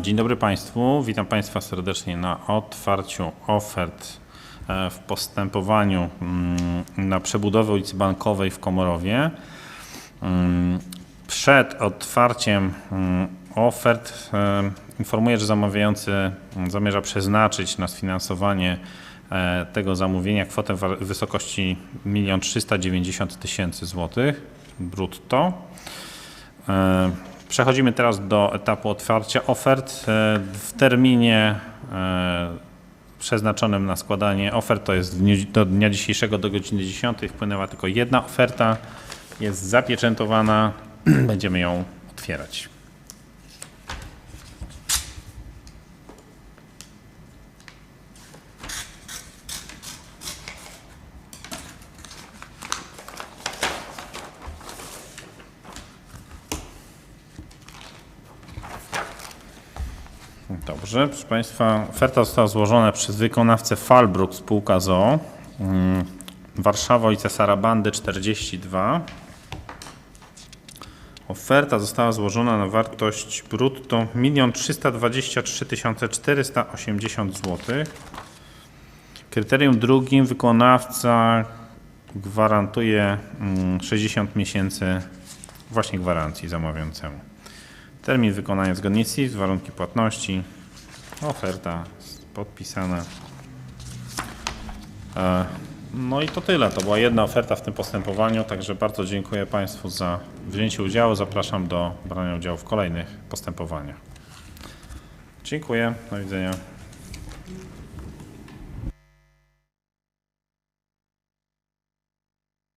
Dzień dobry Państwu. Witam Państwa serdecznie na otwarciu ofert e, w postępowaniu mm, na przebudowę ulicy Bankowej w Komorowie. Mm, Przed otwarciem mm, ofert e, informuję, że zamawiający zamierza przeznaczyć na sfinansowanie e, tego zamówienia kwotę w wysokości 1 390 tysięcy złotych brutto. Przechodzimy teraz do etapu otwarcia ofert. E, W terminie e, przeznaczonym na składanie ofert, to jest do dnia dzisiejszego do godziny 10, wpłynęła tylko jedna oferta. Jest zapieczętowana. Będziemy ją otwierać. Dobrze, proszę Państwa, oferta została złożona przez wykonawcę Falbruk spółka ZOO, mm, Warszawa ulica Sarabandy 42. Oferta została złożona na wartość brutto 1 323 480 zł. Kryterium drugim wykonawca gwarantuje mm, 60 miesięcy właśnie gwarancji zamawiającemu. Termin wykonania zgodnie z warunki płatności, oferta podpisana. E, No i to tyle. To była jedna oferta w tym postępowaniu, także bardzo dziękuję Państwu za wzięcie udziału. Zapraszam do brania udziału w kolejnych postępowaniach. Dziękuję. Do widzenia.